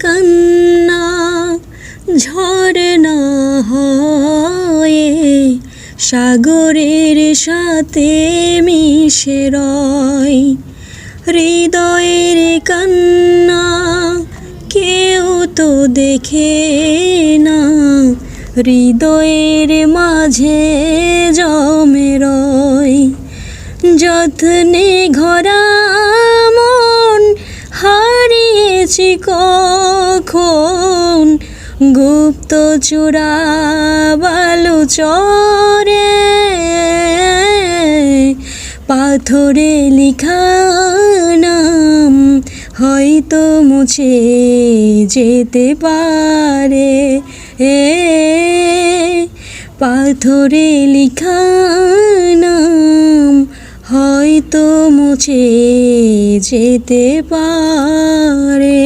কান্না ঝরনা হয়ে সাগরের সাথে মিশে রয়। হৃদয়ের কান্না কেউ তো দেখে না, হৃদয়ের মাঝে জমে রয়। যত্নে ঘরা হারিয়েছি কখন গুপ্ত চূড়া বালু চরে পাথরে লিখা নাম হয়তো মুছে যেতে পারে। এ পাথরে লিখা হয়তো মুছে যেতে পারে।